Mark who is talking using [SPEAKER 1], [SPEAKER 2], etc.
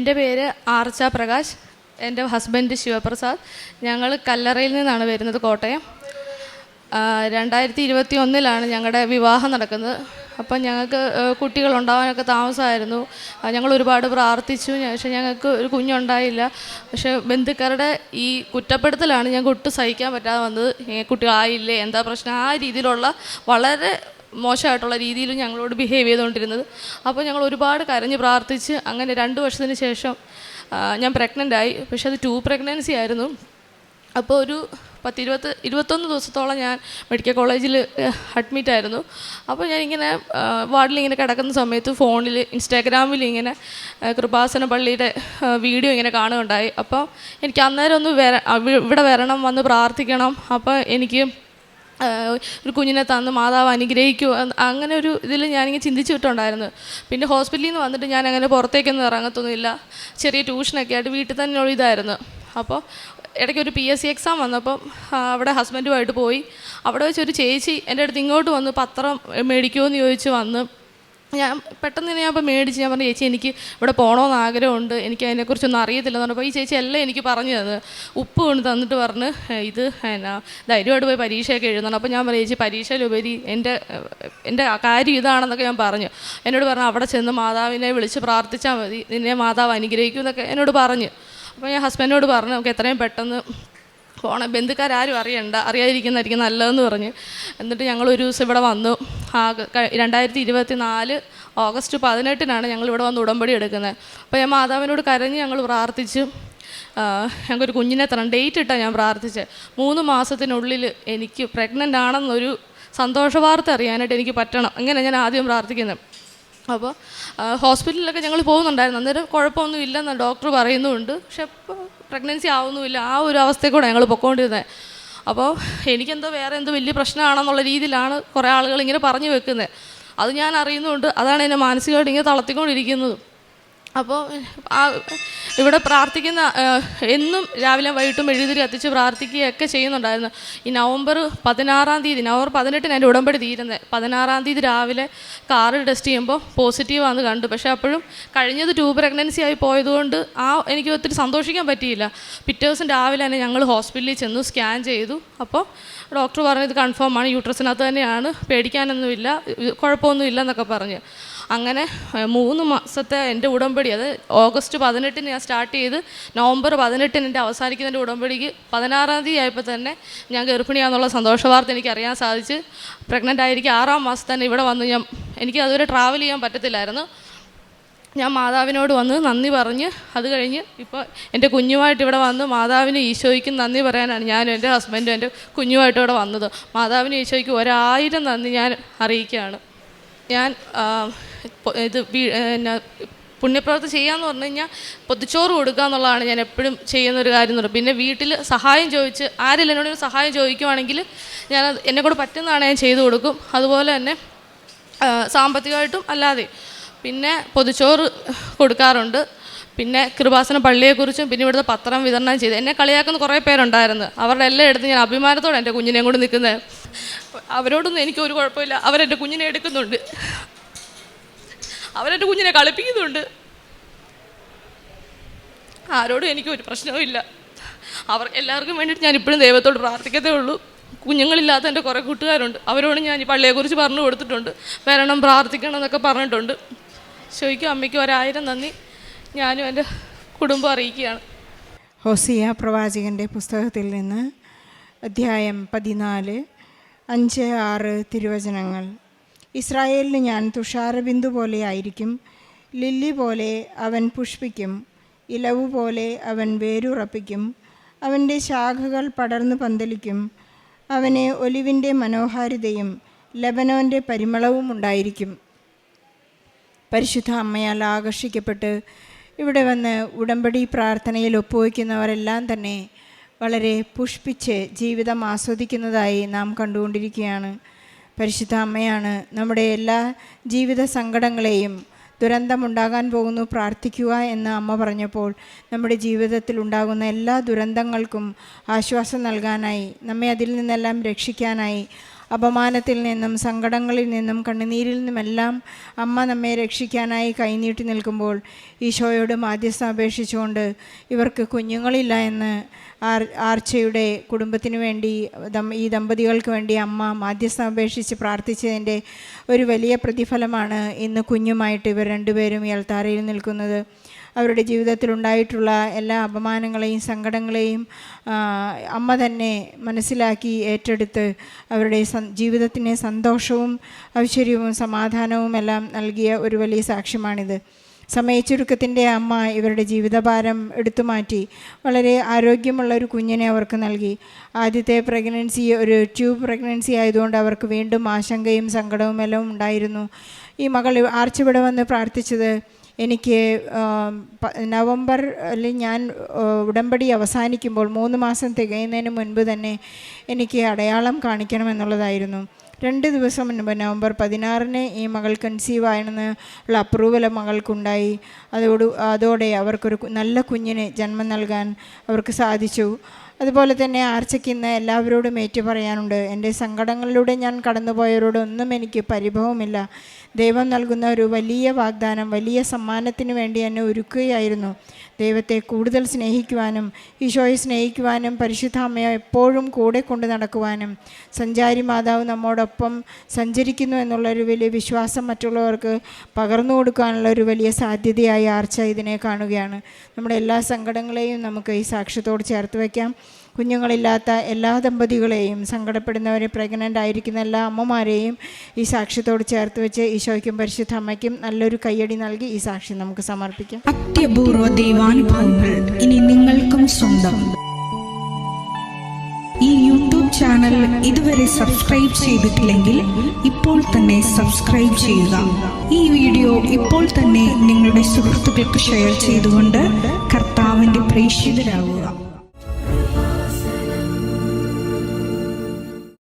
[SPEAKER 1] എന്റെ പേര് ആർച്ച പ്രകാശ്. എന്റെ ഹസ്ബൻഡ് ശിവപ്രസാദ്. ഞങ്ങൾ കല്ലറയിൽ നിന്നാണ് വരുന്നത് കോട്ടയം. രണ്ടായിരത്തി ഇരുപത്തി ഒന്നിലാണ് ഞങ്ങളുടെ വിവാഹം നടക്കുന്നത്. അപ്പം ഞങ്ങൾക്ക് കുട്ടികൾ ഉണ്ടാവാനൊക്കെ താമസമായിരുന്നു. ഞങ്ങൾ ഒരുപാട് പ്രാർത്ഥിച്ചു. പക്ഷെ ഞങ്ങൾക്ക് ഒരു കുഞ്ഞുണ്ടായില്ല. പക്ഷേ ബന്ധുക്കാരുടെ ഈ കുറ്റപ്പെടുത്തലാണ് ഞങ്ങൾക്ക് ഒട്ടും സഹിക്കാൻ പറ്റാതെ വന്നത്. കുട്ടികളായില്ലേ എന്താ പ്രശ്നം? ആ രീതിയിലുള്ള വളരെ മോശമായിട്ടുള്ള രീതിയിൽ ഞങ്ങളോട് ബിഹേവ് ചെയ്തുകൊണ്ടിരുന്നത്. അപ്പോൾ ഞങ്ങൾ ഒരുപാട് കരഞ്ഞ് പ്രാർത്ഥിച്ച് അങ്ങനെ രണ്ട് വർഷത്തിന് ശേഷം ഞാൻ പ്രഗ്നന്റ് ആയി. പക്ഷെ അത് ടു പ്രഗ്നൻസി ആയിരുന്നു. അപ്പോൾ ഒരു പത്ത് ഇരുപത്ത് ഇരുപത്തൊന്ന് ദിവസത്തോളം ഞാൻ മെഡിക്കൽ കോളേജിൽ അഡ്മിറ്റ് ആയിരുന്നു. അപ്പോൾ ഞാനിങ്ങനെ വാർഡിൽ ഇങ്ങനെ കിടക്കുന്ന സമയത്ത് ഫോണിൽ ഇൻസ്റ്റാഗ്രാമിൽ ഇങ്ങനെ കൃപാസന പള്ളിയുടെ വീഡിയോ ഇങ്ങനെ കാണുകയുണ്ടായി. അപ്പോൾ എനിക്ക് അന്നേരം ഒന്ന് വര ഇവിടെ വരണം വന്ന് പ്രാർത്ഥിക്കണം. അപ്പോൾ എനിക്ക് ഒരു കുഞ്ഞിനെ തന്ന് മാതാവ് അനുഗ്രഹിക്കുമോ അങ്ങനെ ഒരു ഇതിൽ ഞാനിങ്ങനെ ചിന്തിച്ചിട്ടുണ്ടായിരുന്നു പിന്നെ ഹോസ്പിറ്റലിൽ നിന്ന് വന്നിട്ട് ഞാൻ അങ്ങനെ പുറത്തേക്കൊന്നും ഇറങ്ങത്തൊന്നുമില്ല. ചെറിയ ട്യൂഷനൊക്കെ ആയിട്ട് വീട്ടിൽ തന്നെ ഇതായിരുന്നു. അപ്പോൾ ഇടയ്ക്ക് ഒരു പി എസ് സി എക്സാം വന്നപ്പം അവിടെ ഹസ്ബൻഡുമായിട്ട് പോയി. അവിടെ വെച്ചൊരു ചേച്ചി എന്റെ അടുത്ത് ഇങ്ങോട്ട് വന്ന് പത്രം മേടിക്കുമോ എന്ന് ചോദിച്ച് വന്ന് ഞാൻ പെട്ടെന്ന് ഞാൻ അപ്പോൾ മേടിച്ച് ഞാൻ പറഞ്ഞു ചേച്ചി എനിക്ക് ഇവിടെ പോകണമെന്ന് ആഗ്രഹമുണ്ട്. എനിക്ക് അതിനെക്കുറിച്ചൊന്നും അറിയത്തില്ലെന്ന് പറഞ്ഞപ്പോൾ ഈ ചേച്ചി എല്ലാം എനിക്ക് പറഞ്ഞു തന്നത് ഉപ്പ് കൊണ്ട് തന്നിട്ട് പറഞ്ഞ് ഇത് എന്നാ ധൈര്യമായിട്ട് പോയി പരീക്ഷയൊക്കെ എഴുതണം. അപ്പോൾ ഞാൻ പറഞ്ഞു ചേച്ചി പരീക്ഷയിലുപരി എന്റെ എന്റെ കാര്യം ഇതാണെന്നൊക്കെ ഞാൻ പറഞ്ഞു. എന്നോട് പറഞ്ഞു അവിടെ ചെന്ന് മാതാവിനെ വിളിച്ച് പ്രാർത്ഥിച്ചാൽ മതി. നിന്നെ മാതാവ് അനുഗ്രഹിക്കും എന്നൊക്കെ എന്നോട് പറഞ്ഞു. അപ്പോൾ ഞാൻ ഹസ്ബൻഡിനോട് പറഞ്ഞു നമുക്ക് എത്രയും പെട്ടെന്ന് പോണം. ബന്ധുക്കാരും അറിയണ്ട. അറിയാതിരിക്കുന്നതായിരിക്കും നല്ലതെന്ന് പറഞ്ഞ്. എന്നിട്ട് ഞങ്ങൾ ഒരു ദിവസം ഇവിടെ വന്നു. ആ രണ്ടായിരത്തി ഇരുപത്തി നാല് ഓഗസ്റ്റ് പതിനെട്ടിനാണ് ഞങ്ങൾ ഇവിടെ വന്ന് ഉടമ്പടി എടുക്കുന്നത്. അപ്പോൾ ഞാൻ മാതാവിനോട് കരഞ്ഞ് ഞങ്ങൾ പ്രാർത്ഥിച്ചു. ഞങ്ങൾക്കൊരു കുഞ്ഞിനെ തരണം. ഡേറ്റ് ഇട്ടാണ് ഞാൻ പ്രാർത്ഥിച്ചത് മൂന്ന് മാസത്തിനുള്ളിൽ എനിക്ക് പ്രഗ്നന്റ് ആണെന്നൊരു സന്തോഷ വാർത്ത അറിയാനായിട്ട് എനിക്ക് പറ്റണം. അങ്ങനെ ഞാൻ ആദ്യം പ്രാർത്ഥിക്കുന്നത് അപ്പോൾ ഹോസ്പിറ്റലിലൊക്കെ ഞങ്ങൾ പോകുന്നുണ്ടായിരുന്നു. അന്നേരം കുഴപ്പമൊന്നും ഇല്ലെന്ന് ഡോക്ടർ പറയുന്നുമുണ്ട്. പക്ഷെ പ്രഗ്നൻസി ആവുന്നുമില്ല. ആ ഒരു അവസ്ഥയിൽ കൂടെ ഞങ്ങൾ പൊക്കോണ്ടിരുന്നത് അപ്പോൾ എനിക്കെന്തോ വേറെ എന്തോ വലിയ പ്രശ്നമാണെന്നുള്ള രീതിയിലാണ് കുറേ ആളുകൾ ഇങ്ങനെ പറഞ്ഞു വെക്കുന്നത് അത് ഞാൻ അറിയുന്നുണ്ട്. അതാണ് എന്നെ മാനസികമായിട്ട് ഇങ്ങനെ തളർത്തിക്കൊണ്ടിരിക്കുന്നത്. അപ്പോൾ ഇവിടെ പ്രാർത്ഥിക്കുന്ന എന്നും രാവിലെ വൈകിട്ടും എഴുതിരി കത്തിച്ച് പ്രാർത്ഥിക്കുകയൊക്കെ ചെയ്യുന്നുണ്ടായിരുന്നു. ഈ നവംബർ പതിനാറാം തീയതി നവംബർ പതിനെട്ടിന് എന്റെ ഉടമ്പടി തീരുന്നത്. പതിനാറാം തീയതി രാവിലെ കാറ് ടെസ്റ്റ് ചെയ്യുമ്പോൾ പോസിറ്റീവ് ആണെന്ന് കണ്ടു. പക്ഷേ അപ്പോഴും കഴിഞ്ഞത് ടൂ പ്രഗ്നൻസി ആയി പോയതുകൊണ്ട് ആ എനിക്ക് ഒത്തിരി സന്തോഷിക്കാൻ പറ്റിയില്ല. പിറ്റേ ദിവസം രാവിലെ തന്നെ ഞങ്ങൾ ഹോസ്പിറ്റലിൽ ചെന്നു സ്കാൻ ചെയ്തു. അപ്പോൾ ഡോക്ടർ പറഞ്ഞത് കൺഫേം ആണ്. യൂട്രസിനകത്ത് തന്നെയാണ്. പേടിക്കാനൊന്നുമില്ല. കുഴപ്പമൊന്നുമില്ല എന്നൊക്കെ പറഞ്ഞ്. അങ്ങനെ മൂന്ന് മാസത്തെ എന്റെ ഉടമ്പടി അത് ഓഗസ്റ്റ് പതിനെട്ടിന് ഞാൻ സ്റ്റാർട്ട് ചെയ്ത് നവംബർ പതിനെട്ടിന് എന്റെ അവസാനിക്കുന്ന എന്റെ ഉടമ്പടിക്ക് പതിനാറാം തീയതി ആയപ്പോൾ തന്നെ ഞാൻ ഗർഭിണിയാണെന്നുള്ള സന്തോഷ വാർത്ത എനിക്ക് അറിയാൻ സാധിച്ച്. പ്രഗ്നന്റ് ആയിരിക്കും ആറാം മാസം തന്നെ ഇവിടെ വന്ന് ഞാൻ എനിക്ക് അതുവരെ ട്രാവൽ ചെയ്യാൻ പറ്റത്തില്ലായിരുന്നു. ഞാൻ മാതാവിനോട് വന്ന് നന്ദി പറഞ്ഞ് അത് കഴിഞ്ഞ് ഇപ്പോൾ എന്റെ കുഞ്ഞുമായിട്ട് ഇവിടെ വന്ന് മാതാവിന് ഈശോയ്ക്കും നന്ദി പറയാനാണ് ഞാനും എന്റെ ഹസ്ബൻഡും എന്റെ കുഞ്ഞുമായിട്ട് ഇവിടെ വന്നത്. മാതാവിന് ഈശോയ്ക്ക് ഒരായിരം നന്ദി ഞാൻ അറിയിക്കുകയാണ്. ഞാൻ ഇത് എന്നാ പുണ്യപ്രവൃത്തി ചെയ്യാന്ന് പറഞ്ഞു കഴിഞ്ഞാൽ പൊതിച്ചോറ് കൊടുക്കുക എന്നുള്ളതാണ് ഞാൻ എപ്പോഴും ചെയ്യുന്ന ഒരു കാര്യം എന്ന് പറയുന്നത്. പിന്നെ വീട്ടിൽ സഹായം ചോദിച്ച് ആരെങ്കിലും എന്നോട് സഹായം ചോദിക്കുവാണെങ്കിൽ ഞാൻ എന്നെ കൊണ്ട് പറ്റുന്നതാണ് ഞാൻ ചെയ്തു കൊടുക്കും. അതുപോലെ തന്നെ സാമ്പത്തികമായിട്ടും അല്ലാതെ. പിന്നെ പൊതിച്ചോറ് കൊടുക്കാറുണ്ട്. പിന്നെ കൃപാസന പള്ളിയെക്കുറിച്ചും പിന്നെ ഇവിടുത്തെ പത്രം വിതരണം ചെയ്ത് എന്നെ കളിയാക്കുന്ന കുറേ പേരുണ്ടായിരുന്നു. അവരുടെ എല്ലാം എടുത്ത് ഞാൻ അഭിമാനത്തോടെ എന്റെ കുഞ്ഞിനെയും കൊണ്ട് നിൽക്കുന്നത്. അവരോടൊന്നും എനിക്ക് ഒരു കുഴപ്പമില്ല. അവരെന്റെ കുഞ്ഞിനെ എടുക്കുന്നുണ്ട്. അവരെന്റെ കുഞ്ഞിനെ കളിപ്പിക്കുന്നുണ്ട്. ആരോടും എനിക്ക് ഒരു പ്രശ്നവും ഇല്ല. അവർ എല്ലാവർക്കും വേണ്ടിയിട്ട് ഞാൻ ഇപ്പോഴും ദൈവത്തോട് പ്രാർത്ഥിക്കത്തേ ഉള്ളൂ. കുഞ്ഞുങ്ങളില്ലാത്ത എന്റെ കുറേ കൂട്ടുകാരുണ്ട്. അവരോട് ഞാൻ ഈ പള്ളിയെക്കുറിച്ച് പറഞ്ഞു കൊടുത്തിട്ടുണ്ട്. വരണം പ്രാർത്ഥിക്കണം എന്നൊക്കെ പറഞ്ഞിട്ടുണ്ട്. ശോയ്ക്കും അമ്മയ്ക്കും ഒരായിരം നന്ദി. ഞാനും എന്റെ കുടുംബം അറിയിക്കുകയാണ്.
[SPEAKER 2] ഹോസിയ പ്രവാചകന്റെ പുസ്തകത്തിൽ നിന്ന് അധ്യായം പതിനാല് അഞ്ച് ആറ് തിരുവചനങ്ങൾ. ഇസ്രായേലിന് ഞാൻ തുഷാരബിന്ദു പോലെ ആയിരിക്കും. ലില്ലി പോലെ അവൻ പുഷ്പിക്കും. ഇലവു പോലെ അവൻ വേരുറപ്പിക്കും. അവന്റെ ശാഖകൾ പടർന്നു പന്തലിക്കും. അവന് ഒലിവിന്റെ മനോഹാരിതയും ലബനോന്റെ പരിമളവും ഉണ്ടായിരിക്കും. പരിശുദ്ധ അമ്മയാൽ ആകർഷിക്കപ്പെട്ട് ഇവിടെ വന്ന് ഉടമ്പടി പ്രാർത്ഥനയിൽ ഒപ്പുവയ്ക്കുന്നവരെല്ലാം തന്നെ വളരെ പുഷ്പിച്ച് ജീവിതം ആസ്വദിക്കുന്നതായി നാം കണ്ടുകൊണ്ടിരിക്കുകയാണ്. പരിശുദ്ധ അമ്മയാണ്. നമ്മുടെ എല്ലാ ജീവിത സങ്കടങ്ങളെയും ദുരന്തമുണ്ടാകാൻ പോകുന്നു പ്രാർത്ഥിക്കുക എന്ന് അമ്മ പറഞ്ഞപ്പോൾ നമ്മുടെ ജീവിതത്തിൽ ഉണ്ടാകുന്ന എല്ലാ ദുരന്തങ്ങൾക്കും ആശ്വാസം നൽകാനായി നമ്മെ അതിൽ നിന്നെല്ലാം രക്ഷിക്കാനായി അപമാനത്തിൽ നിന്നും സങ്കടങ്ങളിൽ നിന്നും കണ്ണുനീരിൽ നിന്നുമെല്ലാം അമ്മ നമ്മെ രക്ഷിക്കാനായി കൈനീട്ടി നിൽക്കുമ്പോൾ ഈശോയോട് മാധ്യസ്ഥം അപേക്ഷിച്ചുകൊണ്ട് ഇവർക്ക് കുഞ്ഞുങ്ങളില്ല എന്ന് ആർ ആർച്ചയുടെ കുടുംബത്തിന് വേണ്ടി ഈ ദമ്പതികൾക്ക് വേണ്ടി അമ്മ മാധ്യസ്ഥം അപേക്ഷിച്ച് പ്രാർത്ഥിച്ചതിന്റെ ഒരു വലിയ പ്രതിഫലമാണ് ഇന്ന് കുഞ്ഞുമായിട്ട് ഇവർ രണ്ടുപേരും ഈ നിൽക്കുന്നത്. അവരുടെ ജീവിതത്തിലുണ്ടായിട്ടുള്ള എല്ലാ അപമാനങ്ങളെയും സങ്കടങ്ങളെയും അമ്മ തന്നെ മനസ്സിലാക്കി ഏറ്റെടുത്ത് അവരുടെ ജീവിതത്തിന് സന്തോഷവും ഐശ്വര്യവും സമാധാനവും എല്ലാം നൽകിയ ഒരു വലിയ സാക്ഷ്യമാണിത്. സമയച്ചുരുക്കത്തിന്റെ അമ്മ ഇവരുടെ ജീവിതഭാരം എടുത്തു മാറ്റി വളരെ ആരോഗ്യമുള്ള ഒരു കുഞ്ഞിനെ അവർക്ക് നൽകി. ആദ്യത്തെ പ്രഗ്നൻസി ഒരു ട്യൂബ് പ്രഗ്നൻസി ആയതുകൊണ്ട് അവർക്ക് വീണ്ടും ആശങ്കയും സങ്കടവും എല്ലാം ഉണ്ടായിരുന്നു. ഈ മകൾ ആർച്ചവിടെ വന്ന് പ്രാർത്ഥിച്ചത് എനിക്ക് നവംബറിൽ ഞാൻ ഉടമ്പടി അവസാനിക്കുമ്പോൾ മൂന്ന് മാസം തികയുന്നതിന് മുൻപ് തന്നെ എനിക്ക് അടയാളം കാണിക്കണമെന്നുള്ളതായിരുന്നു. രണ്ട് ദിവസം മുൻപ് നവംബർ പതിനാറിന് ഈ മകൾ കൺസീവ് ആയെന്ന് ഉള്ള അപ്രൂവൽ മകൾക്കുണ്ടായി. അതോട് അതോടെ അവർക്കൊരു നല്ല കുഞ്ഞിന് ജന്മം നൽകാൻ അവർക്ക് സാധിച്ചു. അതുപോലെ തന്നെ ആർച്ചയ്ക്ക് ഇന്ന് എല്ലാവരോടും ഏറ്റു പറയാനുണ്ട് എന്റെ സങ്കടങ്ങളിലൂടെ ഞാൻ കടന്നുപോയവരോടൊന്നും എനിക്ക് പരിഭവമില്ല. ദൈവം നൽകുന്ന ഒരു വലിയ വാഗ്ദാനം വലിയ സമ്മാനത്തിന് വേണ്ടി എന്നെ ഒരുക്കുകയായിരുന്നു. ദൈവത്തെ കൂടുതൽ സ്നേഹിക്കുവാനും ഈശോയെ സ്നേഹിക്കുവാനും പരിശുദ്ധ അമ്മയെ എപ്പോഴും കൂടെ കൊണ്ട് നടക്കുവാനും സഞ്ചാരി മാതാവ് നമ്മോടൊപ്പം സഞ്ചരിക്കുന്നു എന്നുള്ളൊരു വലിയ വിശ്വാസം മറ്റുള്ളവർക്ക് പകർന്നു കൊടുക്കാനുള്ള ഒരു വലിയ സാധ്യതയായി ആർച്ച ഇതിനെ കാണുകയാണ്. നമ്മുടെ എല്ലാ സങ്കടങ്ങളെയും നമുക്ക് ഈ സാക്ഷ്യത്തോട് ചേർത്ത് വയ്ക്കാം. കുഞ്ഞുങ്ങളില്ലാത്ത എല്ലാ ദമ്പതികളെയും സങ്കടപ്പെടുന്നവരെ പ്രഗ്നന്റ് ആയിരിക്കുന്ന എല്ലാ അമ്മമാരെയും ഈ സാക്ഷ്യത്തോട് ചേർത്ത് വെച്ച് ഈശോയ്ക്കും പരിശുദ്ധ അമ്മയ്ക്കും നല്ലൊരു കയ്യടി നൽകി ഈ സാക്ഷി നമുക്ക് സമർപ്പിക്കാം.
[SPEAKER 3] അത്യപൂർവ ദൈവാനുഭവങ്ങൾ ഇനി നിങ്ങൾക്കും സ്വന്തം. ഈ യൂട്യൂബ് ചാനൽ ഇതുവരെ സബ്സ്ക്രൈബ് ചെയ്തിട്ടില്ലെങ്കിൽ ഇപ്പോൾ തന്നെ സബ്സ്ക്രൈബ് ചെയ്യുക. ഈ വീഡിയോ ഇപ്പോൾ തന്നെ നിങ്ങളുടെ സുഹൃത്തുക്കൾക്ക് ഷെയർ ചെയ്തുകൊണ്ട് കർത്താവിന്റെ പ്രേക്ഷിതരാകുക.